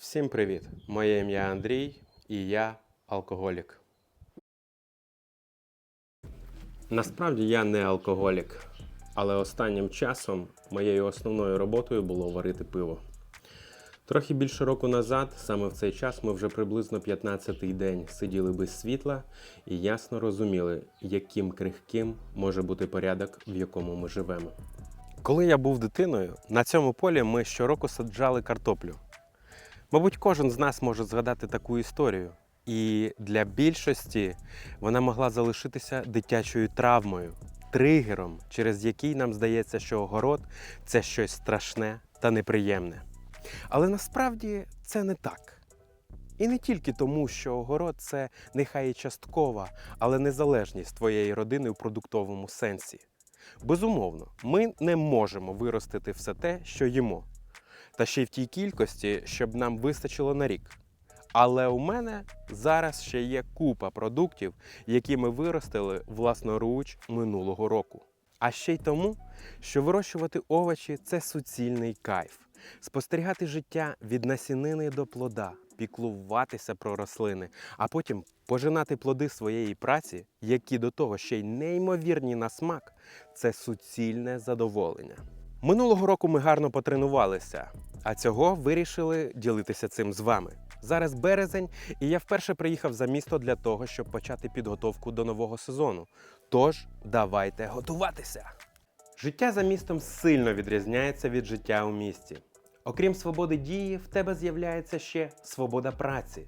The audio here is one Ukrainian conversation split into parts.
Всім привіт! Моє ім'я Андрій і я алкоголік. Насправді я не алкоголік, але останнім часом моєю основною роботою було варити пиво. Трохи більше року назад, саме в цей час, ми вже приблизно 15-й день сиділи без світла і ясно розуміли, яким крихким може бути порядок, в якому ми живемо. Коли я був дитиною, на цьому полі ми щороку саджали картоплю. Мабуть, кожен з нас може згадати таку історію. І для більшості вона могла залишитися дитячою травмою, тригером, через який нам здається, що огород це щось страшне та неприємне. Але насправді це не так. І не тільки тому, що огород це нехай і часткова, але незалежність твоєї родини в продуктовому сенсі. Безумовно, ми не можемо виростити все те, що їмо та ще й в тій кількості, щоб нам вистачило на рік. Але у мене зараз ще є купа продуктів, які ми виростили власноруч минулого року. А ще й тому, що вирощувати овочі це суцільний кайф. Спостерігати життя від насінини до плода, піклуватися про рослини, а потім пожинати плоди своєї праці, які до того ще й неймовірні на смак, це суцільне задоволення. Минулого року ми гарно потренувалися, а цього вирішили ділитися цим з вами. Зараз березень, і я вперше приїхав за місто для того, щоб почати підготовку до нового сезону. Тож давайте готуватися. Життя за містом сильно відрізняється від життя у місті. Окрім свободи дії, в тебе з'являється ще свобода праці,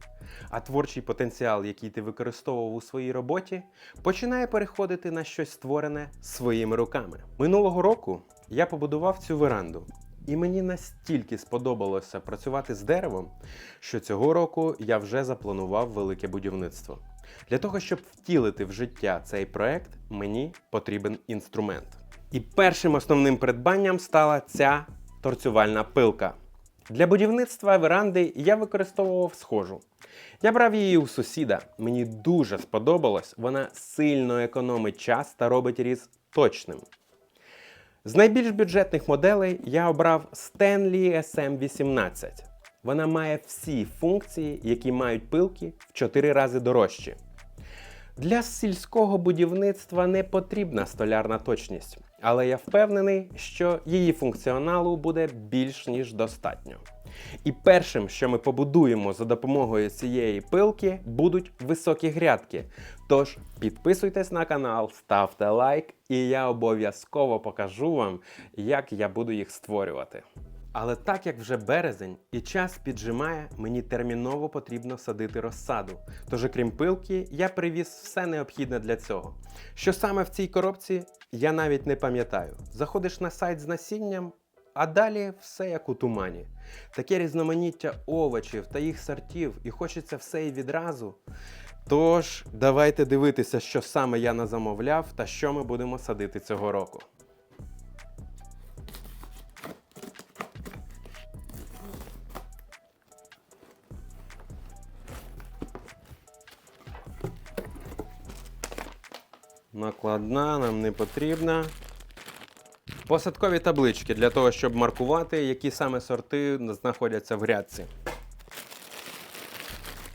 а творчий потенціал, який ти використовував у своїй роботі, починає переходити на щось створене своїми руками. Минулого року я побудував цю веранду, і мені настільки сподобалося працювати з деревом, що цього року я вже запланував велике будівництво. Для того, щоб втілити в життя цей проект, мені потрібен інструмент. І першим основним придбанням стала ця торцювальна пилка. Для будівництва веранди я використовував схожу. Я брав її у сусіда. Мені дуже сподобалось, вона сильно економить час та робить різ точним. З найбільш бюджетних моделей я обрав Stanley SM18. Вона має всі функції, які мають пилки в 4 рази дорожчі. Для сільського будівництва не потрібна столярна точність, але я впевнений, що її функціоналу буде більш ніж достатньо. І першим, що ми побудуємо за допомогою цієї пилки, будуть високі грядки. Тож підписуйтесь на канал, ставте лайк, і я обов'язково покажу вам, як я буду їх створювати. Але так як вже березень і час піджимає, мені терміново потрібно садити розсаду. Тож, окрім пилки, я привіз все необхідне для цього. Що саме в цій коробці, я навіть не пам'ятаю. Заходиш на сайт з насінням, а далі все як у тумані. Таке різноманіття овочів та їх сортів, і хочеться все і відразу. Тож, давайте дивитися, що саме я назамовляв та що ми будемо садити цього року. Накладна нам не потрібна. Посадкові таблички для того, щоб маркувати, які саме сорти знаходяться в грядці.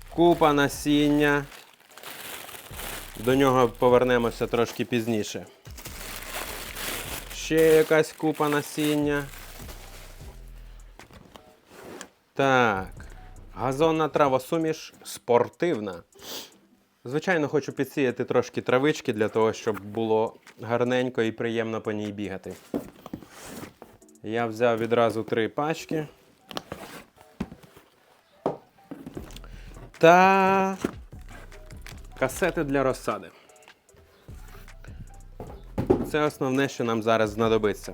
Купа насіння. До нього повернемося трошки пізніше. Ще якась купа насіння. Так. Газонна травосуміш спортивна. Звичайно, хочу підсіяти трошки травички для того, щоб було гарненько і приємно по ній бігати. Я взяв відразу три пачки. Та касети для розсади. Це основне, що нам зараз знадобиться.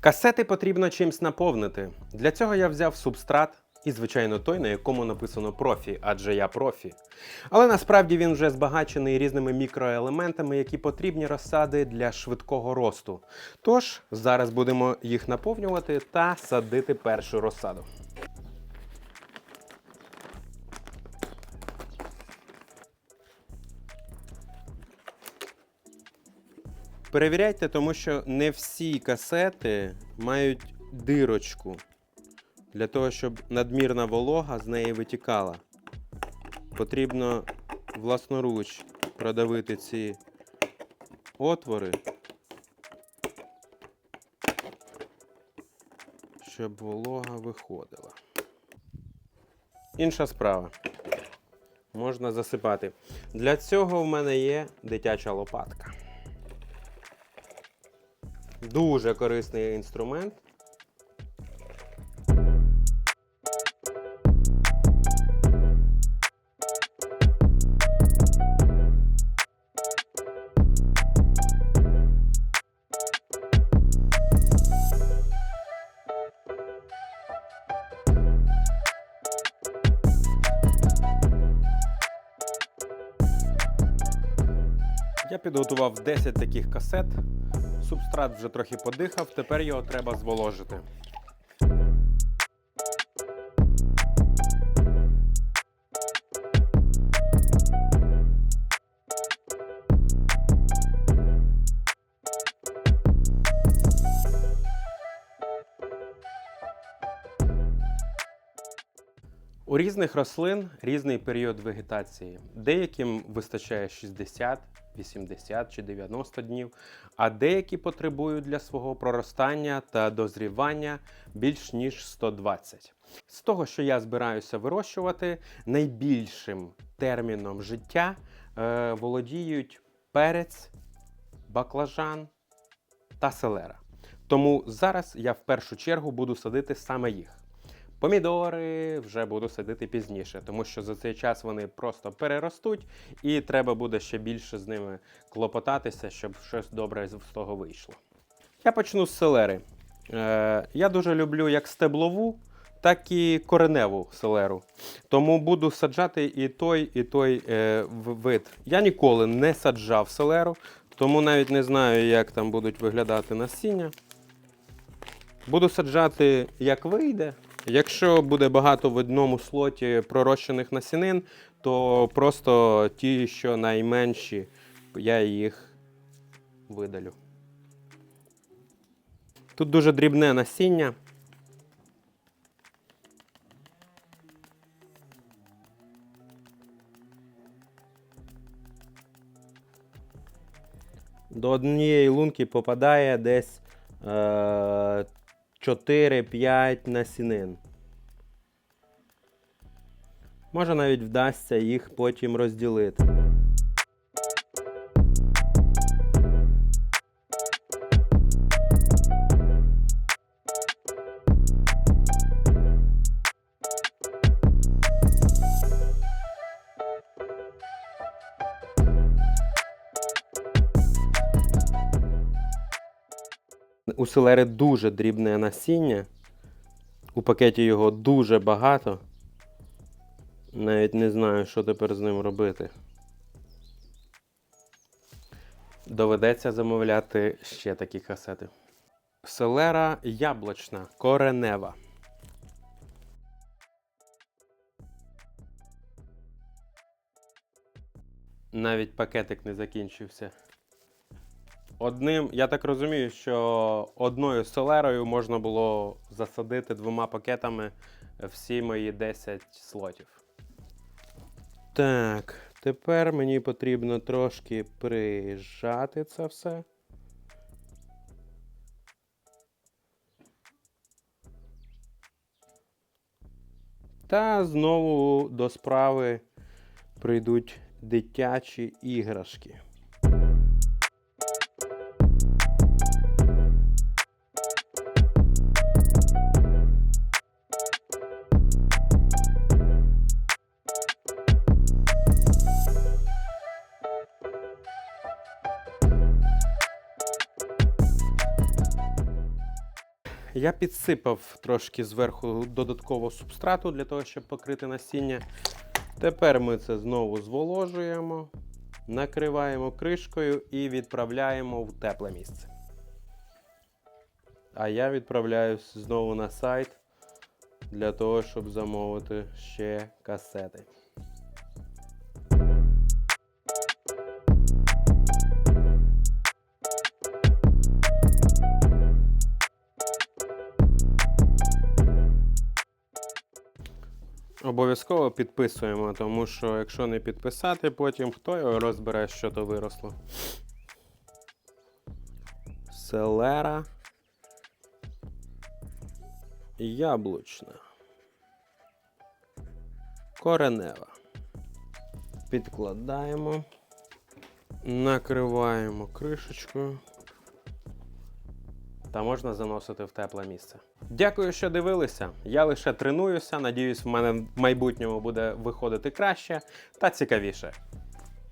Касети потрібно чимсь наповнити. Для цього я взяв субстрат і, звичайно, той, на якому написано профі, адже я профі. Але насправді він вже збагачений різними мікроелементами, які потрібні розсади для швидкого росту. Тож зараз будемо їх наповнювати та садити першу розсаду. Перевіряйте, тому що не всі касети мають дирочку Для того, щоб надмірна волога з неї витікала, потрібно власноруч продавити ці отвори, щоб волога виходила. Інша справа. Можна засипати. Для цього в мене є дитяча лопатка. Дуже корисний інструмент. Я підготував 10 таких касет. Субстрат вже трохи подихав, тепер його треба зволожити. У різних рослин різний період вегетації. Деяким вистачає 60, 80 чи 90 днів, а деякі потребують для свого проростання та дозрівання більш ніж 120. З того, що я збираюся вирощувати, найбільшим терміном життя е, володіють перець, баклажан та селера. Тому зараз я в першу чергу буду садити саме їх. Помідори вже буду садити пізніше, тому що за цей час вони просто переростуть, і треба буде ще більше з ними клопотатися, щоб щось добре з того вийшло. Я почну з селери. Е, я дуже люблю як стеблову, так і кореневу селеру. Тому буду саджати і той, і той е, вид. Я ніколи не саджав селеру, тому навіть не знаю, як там будуть виглядати насіння. Буду саджати як вийде. Якщо буде багато в одному слоті пророщених насінин, то просто ті, що найменші, я їх видалю. Тут дуже дрібне насіння. До однієї лунки попадає десь е, 4-5 насінин. Може навіть вдасться їх потім розділити. У селери дуже дрібне насіння. У пакеті його дуже багато. Навіть не знаю, що тепер з ним робити. Доведеться замовляти ще такі касети. Селера яблучна, коренева. Навіть пакетик не закінчився. Одним, я так розумію, що одною селерою можна було засадити двома пакетами всі мої 10 слотів. Так, тепер мені потрібно трошки прижати це все. Та знову до справи прийдуть дитячі іграшки. Я підсипав трошки зверху додатково субстрату для того, щоб покрити насіння. Тепер ми це знову зволожуємо, накриваємо кришкою і відправляємо в тепле місце. А я відправляюсь знову на сайт для того, щоб замовити ще касети. Обов'язково підписуємо, тому що якщо не підписати, потім хто його розбере, що то виросло. Селера. Яблучна. Коренева. Підкладаємо. Накриваємо кришечкою. Та можна заносити в тепле місце. Дякую, що дивилися. Я лише тренуюся. Надіюсь, в мене в майбутньому буде виходити краще та цікавіше.